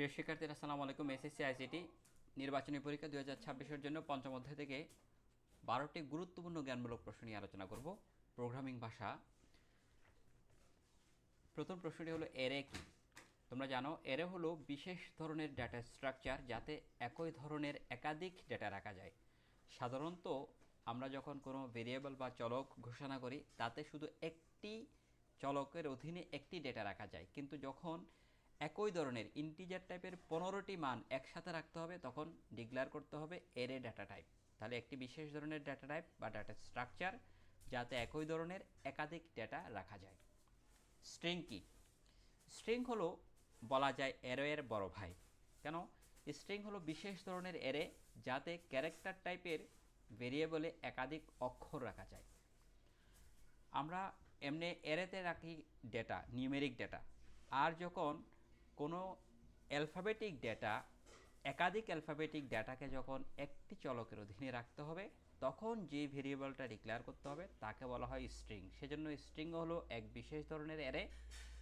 প্রিয় শিক্ষার্থীরা, আসসালামু আলাইকুম। এসএসসি, আইসিটি নির্বাচনী পরীক্ষা দুই হাজার ছাব্বিশের জন্য পঞ্চম অধ্যায় থেকে বারোটি গুরুত্বপূর্ণ জ্ঞানমূলক প্রশ্ন নিয়ে আলোচনা করব। প্রোগ্রামিং ভাষা। প্রথম প্রশ্নটি হলো, এরে কি? তোমরা জানো, এরে হলো বিশেষ ধরনের ডেটা স্ট্রাকচার যাতে একই ধরনের একাধিক ডেটা রাখা যায়। সাধারণত আমরা যখন কোনো ভেরিয়েবল বা চলক ঘোষণা করি, তাতে শুধু একটি চলকের অধীনে একটি ডেটা রাখা যায়। কিন্তু যখন একই ধরনের ইন্টিজার টাইপের পনেরোটি মান একসাথে রাখতে হবে, তখন ডিক্লেয়ার করতে হবে এরে ডাটা টাইপ তাহলে একটি বিশেষ ধরনের ডাটা টাইপ বা ডাটা স্ট্রাকচার যাতে একই ধরনের একাধিক ডেটা রাখা যায়। স্ট্রিং কি? স্ট্রিং হলো বলা যায় এর বড় ভাই। কেন? স্ট্রিং হলো বিশেষ ধরনের এরে যাতে ক্যারেক্টার টাইপের ভেরিয়েবলে একাধিক অক্ষর রাখা যায়। আমরা এমনি এরেতে রাখি ডেটা নিউমেরিক ডেটা আর যখন কোনো অ্যালফাবেটিক ডেটা, একাধিক অ্যালফাবেটিক ডেটাকে যখন একটি চলকের অধীনে রাখতে হবে, তখন যে ভেরিয়েবলটা ডিক্লেয়ার করতে হবে তাকে বলা হয় স্ট্রিং। সেজন্য স্ট্রিং হলো এক বিশেষ ধরনের এরে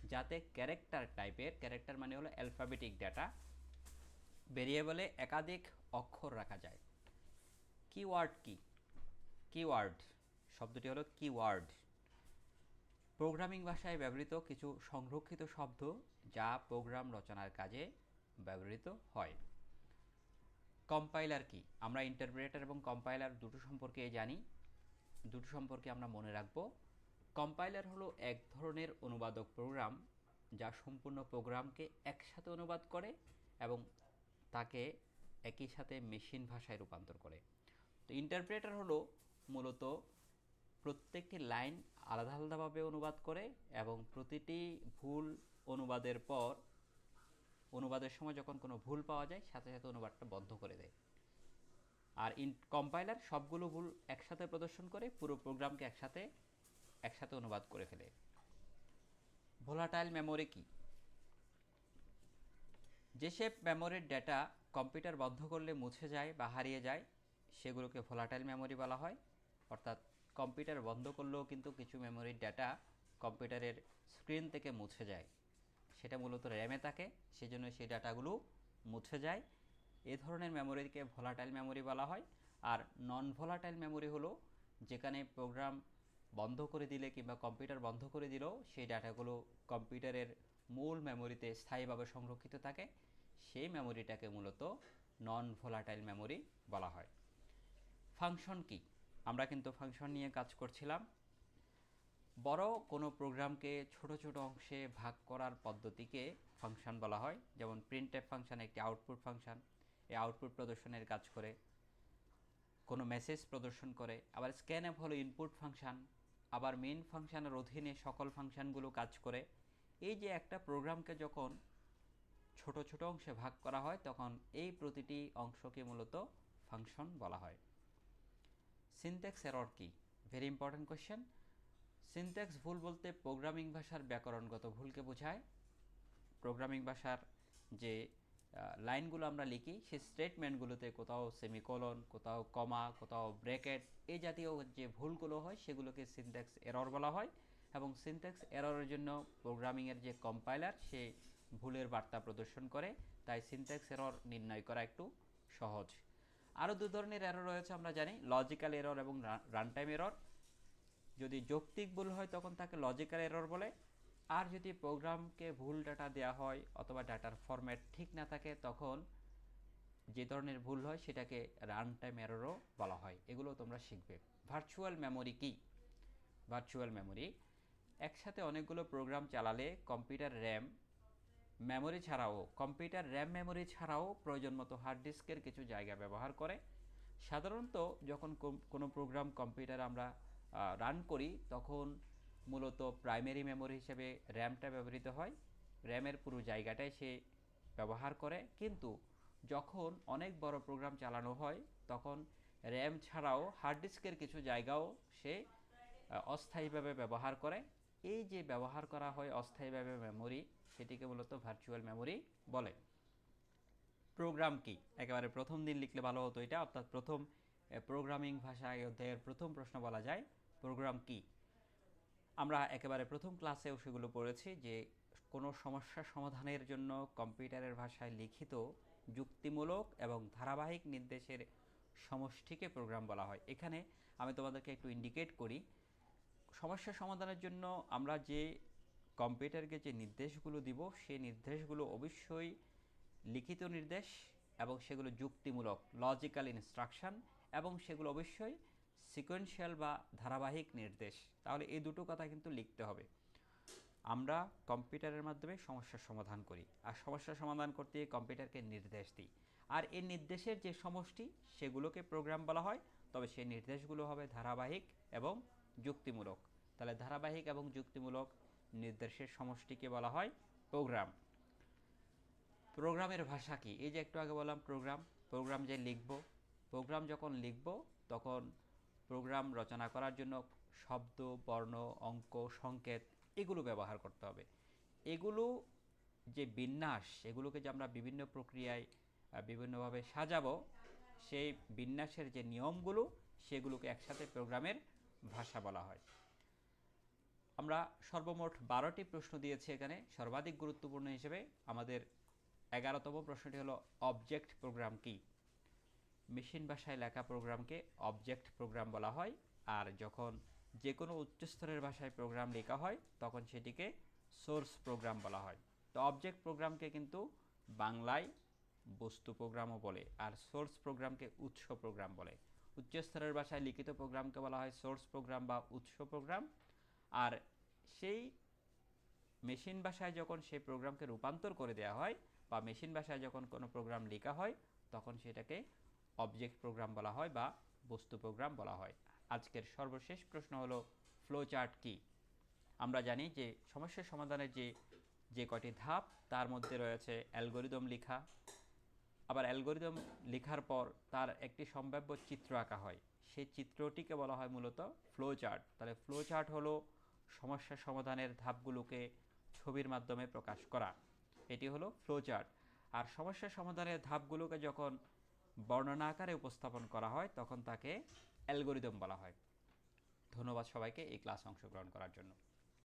যাতে ক্যারেক্টার টাইপের, ক্যারেক্টার মানে হলো অ্যালফাবেটিক ডেটা, ভেরিয়েবলে একাধিক অক্ষর রাখা যায়। কিওয়ার্ড কি? কিওয়ার্ড, শব্দটি হলো কিওয়ার্ড। প্রোগ্রামিং ভাষায় ব্যবহৃত কিছু সংরক্ষিত শব্দ যা প্রোগ্রাম রচনার কাজে ব্যবহৃত হয়। কম্পাইলার কি? আমরা ইন্টারপ্রেটার এবং কম্পাইলার দুটো সম্পর্কে জানি। দুটো সম্পর্কে আমরা মনে রাখব। কম্পাইলার হলো এক ধরনের অনুবাদক প্রোগ্রাম যা সম্পূর্ণ প্রোগ্রামকে একসাথে অনুবাদ করে এবং তাকে একই সাথে মেশিন ভাষায় রূপান্তর করে। তো ইন্টারপ্রেটার হলো মূলত প্রত্যেকটি লাইন আলাদা আলাদাভাবে অনুবাদ করে এবং প্রতিটি ভুল অনুবাদের পর, অনুবাদের সময় যখন কোনো ভুল পাওয়া যায়, সাথে সাথে অনুবাদটা বন্ধ করে দেয়। আর ইন কম্পাইলার সবগুলো ভুল একসাথে প্রদর্শন করে, পুরো প্রোগ্রামকে একসাথে একসাথে অনুবাদ করে ফেলে। ভোলাটাইল মেমোরি কি? যেসব মেমোরির ডেটা কম্পিউটার বন্ধ করলে মুছে যায় বা হারিয়ে যায়, সেগুলোকে ভোলাটাইল মেমোরি বলা হয়। অর্থাৎ কম্পিউটার বন্ধ করলেও কিন্তু কিছু মেমোরির ডেটা কম্পিউটারের স্ক্রিন থেকে মুছে যায়। সেটা মূলত র্যামে থাকে, সেজন্য সেই ডাটাগুলো মুছে যায়। এ ধরনের মেমোরিকে ভোলাটাইল মেমোরি বলা হয়। আর নন ভোলাটাইল মেমোরি হলো যেখানে প্রোগ্রাম বন্ধ করে দিলে কিংবা কম্পিউটার বন্ধ করে দিলেও সেই ডাটাগুলো কম্পিউটারের মূল মেমোরিতে স্থায়ীভাবে সংরক্ষিত থাকে। সেই মেমোরিটাকে মূলত নন ভোলাটাইল মেমোরি বলা হয়। ফাংশন কি? আমরা কিন্তু ফাংশন নিয়ে কাজ করছিলাম। বড় কোনো প্রোগ্রামকে ছোট ছোট অংশে ভাগ করার পদ্ধতিকে ফাংশন বলা হয়। যেমন প্রিন্ট টাইপ ফাংশন একটি আউটপুট ফাংশন এই আউটপুট প্রদর্শনের কাজ করে, কোনো মেসেজ প্রদর্শন করে। আবার স্ক্যান অ্যাপ হলো ইনপুট ফাংশন আবার মেইন ফাংশনের অধীনে সকল ফাংশনগুলো কাজ করে। এই যে একটা প্রোগ্রামকে যখন ছোট ছোট অংশে ভাগ করা হয়, তখন এই প্রতিটি অংশকে মূলত ফাংশন বলা হয়। সিনট্যাক্স এরর কি? ভেরি ইম্পর্ট্যান্ট কোয়েশ্চেন সিনট্যাক্স ভুল বলতে প্রোগ্রামিং ভাষার ব্যাকরণগত ভুলকে বোঝায়। প্রোগ্রামিং ভাষার যে লাইনগুলো আমরা লিখি, সেই স্টেটমেন্টগুলোতে কোথাও সেমিকোলন কোথাও কমা কোথাও ব্র্যাকেট এই জাতীয় যে ভুলগুলো হয়, সেগুলোকে সিনট্যাক্স এরর বলা হয় এবং সিনট্যাক্স এররের জন্য প্রোগ্রামিংয়ের যে কম্পাইলার সে ভুলের বার্তা প্রদর্শন করে। তাই সিনট্যাক্স এরর নির্ণয় করা একটু সহজ। আরও দু ধরনের এরর রয়েছে আমরা জানি লজিক্যাল এরর এবং রান টাইম এরর যদি যৌক্তিক ভুল হয় তখন তাকে লজিক্যাল এরর বলে। আর যদি প্রোগ্রামকে ভুল ডাটা দেওয়া হয় অথবা ডাটার ফরম্যাট ঠিক না থাকে তখন যে ধরনের ভুল হয় সেটাকে রান টাইম এররও বলা হয়। এগুলো তোমরা শিখবে। ভার্চুয়াল মেমোরি কি? ভার্চুয়াল মেমোরি একসাথে অনেকগুলো প্রোগ্রাম চালালে কম্পিউটার র্যাম মেমোরি ছাড়াও কম্পিউটার র্যাম মেমোরি ছাড়াও প্রয়োজন মতো হার্ড ডিস্কের কিছু জায়গা ব্যবহার করে। সাধারণত যখন কোনো প্রোগ্রাম কম্পিউটার আমরা রান করি, তখন মূলত প্রাইমারি মেমোরি হিসেবে র্যামটা ব্যবহৃত হয়। র্যামের পুরো জায়গাটাই সে ব্যবহার করে। কিন্তু যখন অনেক বড় প্রোগ্রাম চালানো হয়, তখন র্যাম ছাড়াও হার্ড ডিস্কের কিছু জায়গাও সে অস্থায়ীভাবে ব্যবহার করে। এই যে ব্যবহার করা হয় অস্থায়ীভাবে মেমোরি সেটিকে মূলত ভার্চুয়াল মেমোরি বলে। প্রোগ্রাম কি? একেবারে প্রথম দিন লিখলে ভালো হতো এটা, অর্থাৎ প্রথম প্রোগ্রামিং ভাষা অধ্যায়ের প্রথম প্রশ্ন বলা যায় প্রোগ্রাম কি? আমরা একেবারে প্রথম ক্লাসেও সেগুলো পড়েছি যে, কোনো সমস্যা সমাধানের জন্য কম্পিউটারের ভাষায় লিখিত, যুক্তিমূলক এবং ধারাবাহিক নির্দেশের সমষ্টিকে প্রোগ্রাম বলা হয়। এখানে আমি তোমাদেরকে একটু ইন্ডিকেট করি সমস্যা সমাধানের জন্য আমরা যে কম্পিউটারকে যে নির্দেশগুলো দিব, সেই নির্দেশগুলো অবশ্যই লিখিত নির্দেশ এবং সেগুলো যুক্তিমূলক লজিক্যাল ইনস্ট্রাকশন এবং সেগুলো অবশ্যই সিকোয়েন্সিয়াল বা ধারাবাহিক নির্দেশ। তাহলে এই দুটো কথা কিন্তু লিখতে হবে। আমরা কম্পিউটারের মাধ্যমে সমস্যার সমাধান করি আর সমস্যার সমাধান করতে কম্পিউটারকে নির্দেশ দিই। আর এই নির্দেশের যে সমষ্টি, সেগুলোকে প্রোগ্রাম বলা হয়, তবে সেই নির্দেশগুলো হবে ধারাবাহিক এবং যুক্তিমূলক। তাহলে ধারাবাহিক এবং যুক্তিমূলক নির্দেশের সমষ্টিকে বলা হয় প্রোগ্রাম। প্রোগ্রামের ভাষা কি? এই যে একটু আগে বললাম প্রোগ্রাম প্রোগ্রাম যে লিখব, প্রোগ্রাম যখন লিখব, তখন প্রোগ্রাম রচনা করার জন্য শব্দ, বর্ণ, অঙ্ক, সংকেত এগুলো ব্যবহার করতে হবে। এগুলো যে বিন্যাস, এগুলোকে যে আমরা বিভিন্ন প্রক্রিয়ায় বিভিন্নভাবে সাজাবো, সেই বিন্যাসের যে নিয়মগুলো, সেগুলোকে একসাথে প্রোগ্রামের ভাষা বলা হয়। আমরা সর্বমোট বারোটি প্রশ্ন দিয়েছি এখানে। সর্বাধিক গুরুত্বপূর্ণ হিসেবে আমাদের এগারোতম প্রশ্নটি হলো অবজেক্ট প্রোগ্রাম কি? মেশিন ভাষায় লেখা প্রোগ্রামকে অবজেক্ট প্রোগ্রাম বলা হয়। আর যখন যে কোনো উচ্চস্তরের ভাষায় প্রোগ্রাম লেখা হয়, তখন সেটিকে সোর্স প্রোগ্রাম বলা হয়। তো অবজেক্ট প্রোগ্রামকে কিন্তু বাংলায় বস্তু প্রোগ্রামও বলে, আর সোর্স প্রোগ্রামকে উৎস প্রোগ্রাম বলে। উচ্চস্তরের ভাষায় লিখিত প্রোগ্রামকে বলা হয় সোর্স প্রোগ্রাম বা উৎস প্রোগ্রাম আর সেই মেশিন ভাষায় যখন সেই প্রোগ্রামকে রূপান্তর করে দেওয়া হয় বা মেশিন ভাষায় যখন কোনো প্রোগ্রাম লেখা হয়, তখন সেটাকে অবজেক্ট প্রোগ্রাম বলা হয় বা বস্তু প্রোগ্রাম বলা হয়। আজকের সর্বশেষ প্রশ্ন হলো ফ্লো চার্ট কি? আমরা জানি যে সমস্যা সমাধানের যে যে কয়টি ধাপ, তার মধ্যে রয়েছে অ্যালগোরিদম লেখা। আবার অ্যালগোরিদম লেখার পর তার একটি সম্ভাব্য চিত্র আঁকা হয়। সেই চিত্রটিকে বলা হয় মূলত ফ্লো চার্ট তাহলে ফ্লো চার্ট হলো সমস্যা সমাধানের ধাপগুলোকে ছবির মাধ্যমে প্রকাশ করা। এটি হলো ফ্লো চার্ট আর সমস্যা সমাধানের ধাপগুলোকে যখন বর্ণনা আকারে উপস্থাপন করা হয়, তখন তাকে অ্যালগোরিদম বলা হয়। ধন্যবাদ সবাইকে এই ক্লাস অংশগ্রহণ করার জন্য।